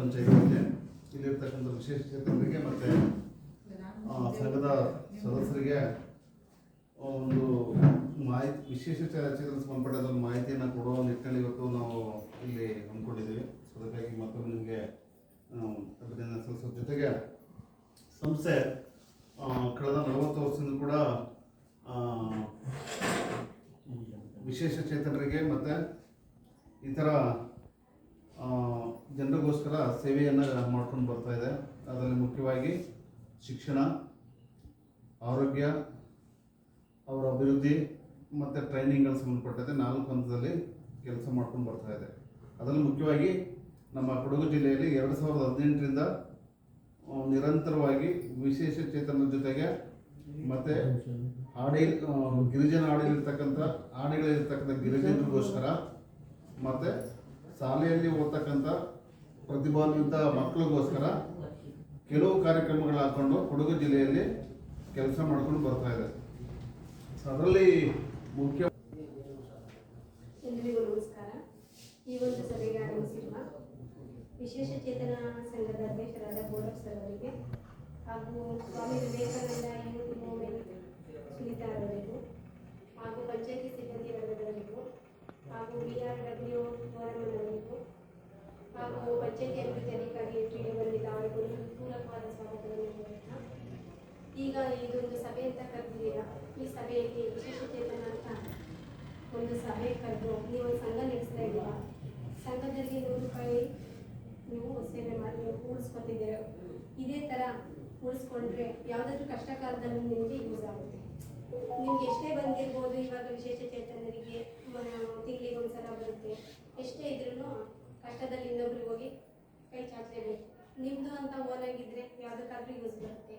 ಪಂಚಾಯತಿಯಲ್ಲಿ ಇಲ್ಲಿರ್ತಕ್ಕಂಥ ವಿಶೇಷ ಚೇತನರಿಗೆ ಮತ್ತು ಸಂಘದ ಸದಸ್ಯರಿಗೆ ಒಂದು ಮಾಹಿತಿ, ವಿಶೇಷ ಚೇತನ ಸಂಬಂಧಪಟ್ಟ ಮಾಹಿತಿಯನ್ನು ಕೊಡೋ ನಿಟ್ಟಿನಲ್ಲಿ ಇವತ್ತು ನಾವು ಇಲ್ಲಿ ಹಮ್ಮಿಕೊಂಡಿದ್ದೀವಿ. ಅದಕ್ಕಾಗಿ ಮತ್ತೊಮ್ಮೆ ನಿಮಗೆ ಜನರಿಗೋಸ್ಕರ ಸೇವೆಯನ್ನು ಮಾಡ್ಕೊಂಡು ಬರ್ತಾ ಇದೆ. ಅದರಲ್ಲಿ ಮುಖ್ಯವಾಗಿ ಶಿಕ್ಷಣ, ಆರೋಗ್ಯ, ಅವರ ಅಭಿವೃದ್ಧಿ ಮತ್ತು ಟ್ರೈನಿಂಗ್ಗಳು ಸಂಬಂಧಪಟ್ಟಂತೆ ನಾಲ್ಕು ಹಂತದಲ್ಲಿ ಕೆಲಸ ಮಾಡ್ಕೊಂಡು ಬರ್ತಾ ಇದೆ. ಅದರಲ್ಲಿ ಮುಖ್ಯವಾಗಿ ನಮ್ಮ ಕೊಡಗು ಜಿಲ್ಲೆಯಲ್ಲಿ ಎರಡು ಸಾವಿರದ ಹದಿನೆಂಟರಿಂದ ನಿರಂತರವಾಗಿ ವಿಶೇಷ ಚೇತನದ ಜೊತೆಗೆ ಮತ್ತು ಆಡಿ ಗಿರಿಜನ ಆಡಿಲಿರ್ತಕ್ಕಂಥ ಆಡಿಗಳಿರ್ತಕ್ಕಂಥ ಗಿರಿಜನರಿಗೋಸ್ಕರ ಮತ್ತು ಶಾಲೆಯಲ್ಲಿ ಓದ್ತಕ್ಕಂಥ ಪ್ರತಿಭಾನ್ವಿತ ಮಕ್ಕಳಿಗೋಸ್ಕರ ಕೆಲವು ಕಾರ್ಯಕ್ರಮಗಳು ಹಾಕೊಂಡು ಕೊಡಗು ಜಿಲ್ಲೆಯಲ್ಲಿ ಕೆಲಸ ಮಾಡ್ಕೊಂಡು ಬರ್ತಾ ಇದೆ. ಅದರಲ್ಲಿ ಮುಖ್ಯ ಈ ಒಂದು ವಿಶೇಷ ಚೇತನ ಸಂಘದ ಅಧ್ಯಕ್ಷರಾದ ಗೌರವ್ ಸರ್ ಅವರಿಗೆ ಹಾಗೂ ಸ್ವಾಮಿ ವಿವೇಕಾನಂದ ಯೂತ್ ಮೂವ್ಮೆಂಟ್ ಸುನೀತಾ ಅವರಿಗೂ ಹಾಗೂ ಪಂಚಾಯತಿ ಸಿಬ್ಬಂದಿ ವರ್ಗದವರಿಗೂ ಹಾಗೂ ಬಿ ಆರ್ ಡಬ್ಲ್ಯೂ ಗೌರವನ್ ಅವರಿಗೂ ಹಾಗೂ ಪಂಚಾಯತಿ ಅಭಿವೃದ್ಧಿ ಅಧಿಕಾರಿ ಎಸ್ ಡಿ ಬಂದಿದ್ದ ಅವರಿಗೂ ಪೂರಕವಾದ ಸ್ವಾಗತವನ್ನು ಕೋರುತ್ತಾ ಈಗ ಇದೊಂದು ಸಭೆ ಅಂತ ಕರೆದಿದ್ದೀರಾ? ಈ ಸಭೆಯಲ್ಲಿ ವಿಶೇಷ ಚೇತನ ಅಂತ ಒಂದು ಸಭೆ ಕರೆದು ನೀವು ಒಂದು ಸಂಘ ನಡೆಸ್ತಾ ಇದ್ದೀರಾ? ಸಂಘದಲ್ಲಿ ನೂರು ರೂಪಾಯಿ ನೀವು ಸೇವೆ ಮಾಡಿ ಉಳಿಸ್ಕೊತಿದ್ದೀರ ಇದೇ ಥರ ಉಳಿಸ್ಕೊಂಡ್ರೆ ಯಾವುದಾದ್ರೂ ಕಷ್ಟ ಕಾಲದಲ್ಲಿ ನಿಮಗೆ ಯೂಸ್ ಆಗುತ್ತೆ. ನಿಮ್ಗೆ ಎಷ್ಟೇ ಬಂದಿರ್ಬೋದು, ಇವಾಗ ವಿಶೇಷ ಚೇತನರಿಗೆ ತಿಂಗಳಿಗೆ ಒಂದ್ಸಲ ಬರುತ್ತೆ. ಎಷ್ಟೇ ಇದ್ರೂ ಕಷ್ಟದಲ್ಲಿ ಇನ್ನೊಬ್ರಿಗೆ ಹೋಗಿ ಕೈ ಚಾಚಲೇಬೇಕು. ನಿಮ್ಮದು ಅಂತ ಓನಾಗಿದ್ದರೆ ಯಾವುದಕ್ಕಾದ್ರೂ ಯೂಸ್ ಬರುತ್ತೆ.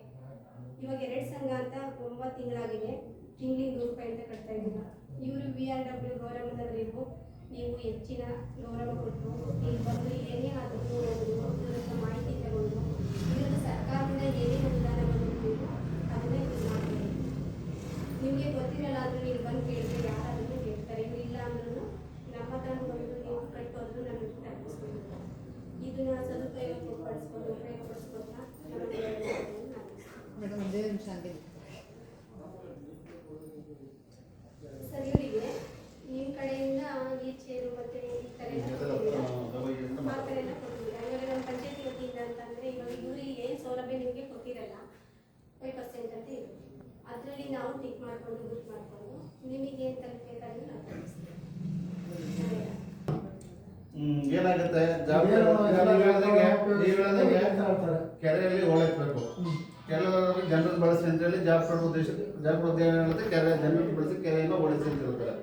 ಇವಾಗ ಎರಡು ಸಂಘ ಅಂತ ಒಂಬತ್ತು ತಿಂಗಳಾಗಿದೆ. ತಿಂಗಳಿಗೆ ನೂರು ರೂಪಾಯಿ ಅಂತ ಕಟ್ತಾ ಇದ್ದೀರ ಇವರು ವಿ ಆರ್ ಡಬ್ಲ್ಯೂ ಗೌರವದವರಿಗೂ ನೀವು ಹೆಚ್ಚಿನ ಗೌರವ ಕೊಟ್ಟು ಇಲ್ಲಿ ಬಂದು ಏನೇ ಆದರೂ ನೋಡೋದು ಇದರ ಮಾಹಿತಿ ತಗೊಂಡು ಇದರಿಂದ ಸರ್ಕಾರದಿಂದ ಏನೇ ಅನುದಾನ ಬಂದಿರ್ಬೇಕು ಅದನ್ನೇ ಯೂಸ್ ಮಾಡ್ತೀವಿ ನಿಮಗೆ ಗೊತ್ತಿರಲ್ಲ ಆದರೂ ನೀವು ಬಂದು ಕೇಳಿದ್ರೆ ಯಾರಾದರೂ ಕೇಳ್ತಾರೆ ಇವ್ರು ಇಲ್ಲ ಅಂದ್ರೂ ನಮ್ಮ ಹತ್ರ ಬಂದು ನೀವು ಕಟ್ಟೋದ್ರು ನಮಗೆ ತಪ್ಪಿಸ್ಬೇಕು ಇದನ್ನ ಸದುಪಯೋಗ ಪಡಿಸ್ಕೊಂಡು ಉಪಯೋಗ ಪಡಿಸ್ಕೊತಾ ನಮಗೆ ನಾನು ಮೇಡಮ್ ಒಂದೇ ನಿಮಿಷ ಹಂಗೆ ಸರ್ ಇವರಿಗೆ ನಿಮ್ಮ ಕಡೆಯಿಂದ ಈ ಚೇರು ಮತ್ತೆ ಈ ಕಡೆ ಎಲ್ಲ ಕೊಟ್ಟಿದ್ದೀರಾ? ಆ ಥರ ಎಲ್ಲ ಕೊಟ್ಟಿದ್ದೀರಾ ಇವಾಗ ನಮ್ಮ ಪಂಚಾಯತಿ ವತಿಯಿಂದ ಅಂತಂದ್ರೆ ಇವಾಗ ಇವ್ರಿಗೆ ಏನು ಸೌಲಭ್ಯ ನಿಮಗೆ ಕೊಟ್ಟಿರಲ್ಲ ಫೈವ್ ಪರ್ಸೆಂಟ್ ಅಂತ ಇರುತ್ತೆ ಅದರಲ್ಲಿ ನಾವು ಟಿಕ್ ಮಾಡಿಕೊಂಡು ಬುಕ್ ಮಾಡಿಕೊಂಡು ನಿಮಗೆ ಏನು ತಲುಪಬೇಕಾದ್ರೆ ನಾವು ತಲುಪಿಸ್ತೀವಿ ಹ್ಮ್, ಏನಾಗುತ್ತೆ ಜವಾಬ್ದಾರಿ ನೀವು ಹೇಳ್ದಂಗೆ ನೀವು ಹೇಳ್ದಂಗೆ ಕೆರೆಯಲ್ಲಿ ಹೋಳೆತ್ಬೇಕು ಕೆಲವರು ಜನರನ್ನು ಬಳಸಿ ಅಂತ ಹೇಳಿ ಜಾಬ್ ಕೊಡೋ ಉದ್ದೇಶ ಜಾಬ್ ಕೊಡೋ ಉದ್ದೇಶ ಹೇಳುತ್ತೆ ಕೆರೆ ಜನರನ್ನು ಬಳಸಿ ಕೆರೆಯನ್ನು ಒಳಿಸಿ ಅಂತ ಹೇಳ್ತಾರೆ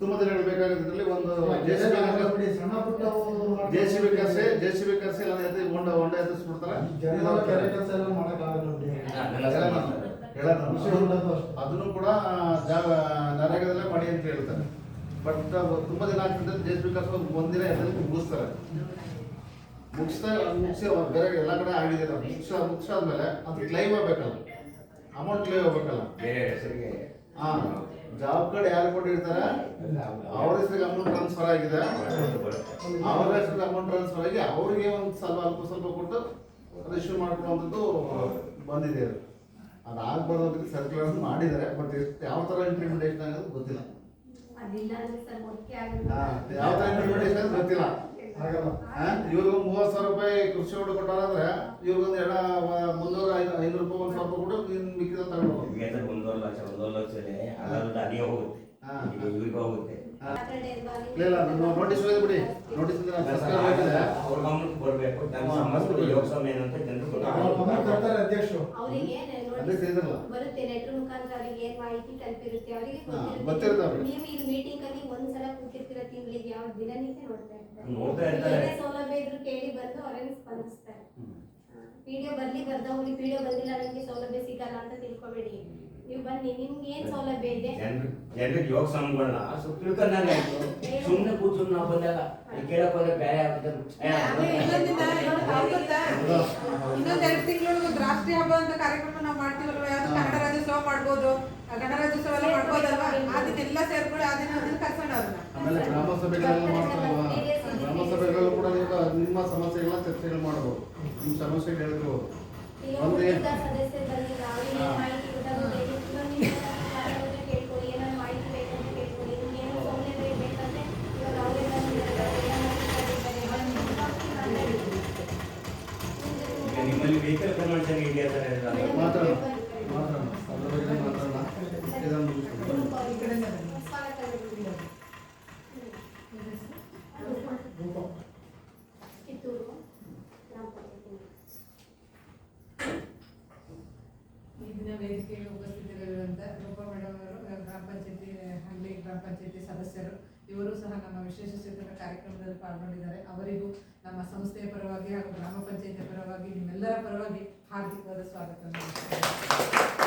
ತುಂಬ ದಿನ ಬೇಕಾಗಿದ್ರಲ್ಲಿ ಒಂದು ಜೆ ಸಿ ಬಿ ಸಣ್ಣ ಪುಟ್ಟ ಜೆ ಸಿ ಬಿ ಕರ್ಸಿ ಜೆ ಸಿ ಬಿ ಕರ್ಸಿ ಎಲ್ಲ ಎತ್ತಿ ಹೊಂಡ ಹೊಂಡ ಎತ್ತಿಸ್ಬಿಡ್ತಾರೆ ಕೆರೆ ಕೆಲಸ ಮಾಡಕ್ಕಾಗಲ್ಲ ನೋಡಿ. ಹೇಳೋದು. ಅದನ್ನು ಕೂಡ ಜಾಗ ನರೇಗಾದಲ್ಲೇ ಮಾಡಿ ಅಂತ ಹೇಳ್ತಾರೆ. ಬಟ್ ತುಂಬಾ ದಿನ ಆಗ್ತದೆ ದೇಶ ವಿಕಾಸ ಒಂದಿನ ಎದ್ರಲ್ಲಿ ಮುಗಿಸ್ತಾರೆ. ಮುಗಿಸ್ತಾ ಮುಗಿಸಿ ಬೇರೆ ಎಲ್ಲ ಕಡೆ ಆಗಿದೆ ಮುಗಿಸ ಮುಗಿಸಾದ್ಮೇಲೆ ಅದು ಕ್ಲೈಮ್ ಆಗ್ಬೇಕಲ್ಲ. ಅಮೌಂಟ್ ಕ್ಲೈಮ್ ಆಗ್ಬೇಕಲ್ಲ. ಹಾ ಜಾಬ್ ಕಾರ್ಡ್ ಯಾರು ಕೊಟ್ಟಿರ್ತಾರೆ? ಅವ್ರ ಹೆಸರಿಗೆ ಅಮೌಂಟ್ ಟ್ರಾನ್ಸ್ಫರ್ ಆಗಿದೆ. ಅವ್ರ ಹೆಸರಿಗೆ ಅಮೌಂಟ್ ಟ್ರಾನ್ಸ್ಫರ್ ಆಗಿ ಅವರಿಗೆ ಒಂದು ಸ್ವಲ್ಪ ಅಲ್ಪ ಸ್ವಲ್ಪ ಕೊಟ್ಟು ರಿಜಿಸ್ಟರ್ ಇಶ್ಯೂ ಮಾಡ್ಕೊಳ್ಳುವಂಥದ್ದು ಬಂದಿದೆ ಅದು. ಅದು ಆಗ್ಬಾರ್ದು ಸರ್ಕ್ಯುಲರ್ ಮಾಡಿದ್ದಾರೆ ಬಟ್ ಯಾವ ಥರ ಇಂಪ್ಲಿಮೆಂಟೇಷನ್ ಆಗೋದು ಗೊತ್ತಿಲ್ಲ. ಯಾವ ಥರ ಗೊತ್ತಿಲ್ಲ. ಆಗಲ್ಲ ಇವ್ರಿಗೂ ಮೂವತ್ತು ಸಾವಿರ ರೂಪಾಯಿ ಕೃಷಿ ಹೊಡೆ ಕೊಟ್ಟಾರಂದ್ರೆ ಇವ್ರಿಗೊಂದು ಎಡ ಮುನ್ನೂರ ಐನೂರು ಐನೂರು ರೂಪಾಯಿ ಒಂದು ಸಾವಿರ ರೂಪಾಯಿ ಕೊಟ್ಟು ಇನ್ನು ಮಿಕ್ಕಿದ ತಗೊಂಡು ಒಂದೂವರೆ ಲಕ್ಷ ಒಂದೂವರೆ ಲಕ್ಷನೇ ಅಲ್ಲ ಅಲ್ಲಿಗೆ ಹೋಗುತ್ತೆ. ಈಗ ಹೋಗುತ್ತೆ. ಇಲ್ಲ ಇಲ್ಲ ನೋಟಿಸ್ ಬಿಡಿ. ನೋಟಿಸ್ ಸರ್ಕಾರ ಹೋಗಿದೆ ಅವ್ರ ಗಮನಕ್ಕೆ ಬರಬೇಕು. ಸಮಸ್ಯೆ ಏನಂತ ಜನರು ಅಧ್ಯಕ್ಷರು. ಅವರಿಗೆ ಬರುತ್ತೆ? ನೆಟ್ರ ಮುಖಾಂತರ ಅವರಿಗೆ ಏನ್ ಮಾಹಿತಿ ತಲುಪಿರುತ್ತೆ? ಅವರಿಗೆ ಗೊತ್ತಿರುತ್ತೆ. ನೀವು ಇದು ಮೀಟಿಂಗ್ ಅಲ್ಲಿ ಒಂದ್ಸಲ ಕೂತಿರ್ತೀರ ತಿಂಗಳಿಗೆ? ಯಾವ ದಿನನಿತ್ಯ ನೋಡ್ತಾ ಇರ್ತಾರೆ. ನೋಡ್ತಾ ಇರ್ತಾರೆ. ಸೌಲಭ್ಯ ಇದ್ರು ಕೇಳಿ ಬಂದು ಅವರನ್ನು ಸ್ಪಂದಿಸ್ತಾರೆ. ವಿಡಿಯೋ ಬರ್ಲಿ ಬರ್ದವ್ರಿಗೆ ವಿಡಿಯೋ ಬಂದಿಲ್ಲ ನನಗೆ ಸೌಲಭ್ಯ ಸಿಗಲ್ಲ ಅಂತ ತಿಳ್ಕೊಬೇಡಿ. ನೀವು ಬನ್ನಿ ನಿಮ್ಗೆ ಏನ್ ಸೌಲಭ್ಯ ಇದೆ? ಜನರು ಜನರಿಗೆ ಯೋಗ ಸಂಘಗಳನ್ನ ಸ್ವಲ್ಪ ತಿಳ್ಕೊಂಡಾಗ ಆಯ್ತು ಏ ನಾವು ಬಂದಾಗ ಅಲ್ಲಿ ಕೇಳಕ್ ಹೋದ್ರೆ ಬೇರೆ? ಇನ್ನೊಂದ್ ಎರಡು ತಿಂಗಳು ರಾಷ್ಟ್ರೀಯ ಹಬ್ಬ ಅಂತ ಕಾರ್ಯಕ್ರಮ ನಾವು ಮಾಡ್ತೀವಲ್ವ? ಯಾವ್ದು ಕನ್ನಡ ರಾಜ್ಯೋತ್ಸವ ಮಾಡ್ಬೋದು? ಗಣರಾಜ್ಯೋತ್ಸವ ಎಲ್ಲ ಮಾಡ್ಬೋದಲ್ವಾ? ಅದನ್ನೆಲ್ಲ ಸೇರ್ಕೊಂಡು ದಿನ ಅದನ್ನ ಕರ್ಸೋಣ ಅವ್ರನ್ನ. ಆಮೇಲೆ ಗ್ರಾಮ ಸಭೆಗಳೆಲ್ಲ ಮಾಡ್ತಾರಲ್ವಾ? ಗ್ರಾಮ ಸಭೆಗಳಲ್ಲೂ ಕೂಡ ನೀವು ನಿಮ್ಮ ಸಮಸ್ಯೆಗಳ ಚರ್ಚೆಗಳು ಮಾಡ್ಬೋದು. ನಿಮ್ಮ ಸಮಸ್ಯೆಗಳು ಹೇಳ್ಬೋದು. ಒಂದೇ ವೆಹಿಕಲ್ ಕನ್ವರ್ಷನ್ ಅದ್ರ ಬಗ್ಗೆ ಮುಗಿಸ್ಕೊಂಡು ಈ ಕಡೆಯಿಂದ ಬನ್ನಿ. ಕಿತ್ತೂರು ಗ್ರಾಮ ಪಂಚಾಯತಿ ಈ ದಿನ ವೇದಿಕೆಗೆ ಉಪಸ್ಥಿತರಿರುವಂತ ರೂಪಾ ಮೇಡಮ್ ಅವರು ಗ್ರಾಮ ಪಂಚಾಯತಿ ಹಳ್ಳಿ ಗ್ರಾಮ ಪಂಚಾಯತಿ ಸದಸ್ಯರು ಇವರು ಸಹ ನಮ್ಮ ವಿಶೇಷ ಚೇತನ ಕಾರ್ಯಕ್ರಮದಲ್ಲಿ ಪಾಲ್ಗೊಂಡಿದ್ದಾರೆ. ಅವರಿಗೂ ನಮ್ಮ ಸಂಸ್ಥೆಯ ಪರವಾಗಿ ಹಾಗೂ ಗ್ರಾಮ ಪಂಚಾಯತಿಯ ಪರವಾಗಿ ನಿಮ್ಮೆಲ್ಲರ ಪರವಾಗಿ ಹಾರ್ದಿಕವಾದ ಸ್ವಾಗತ.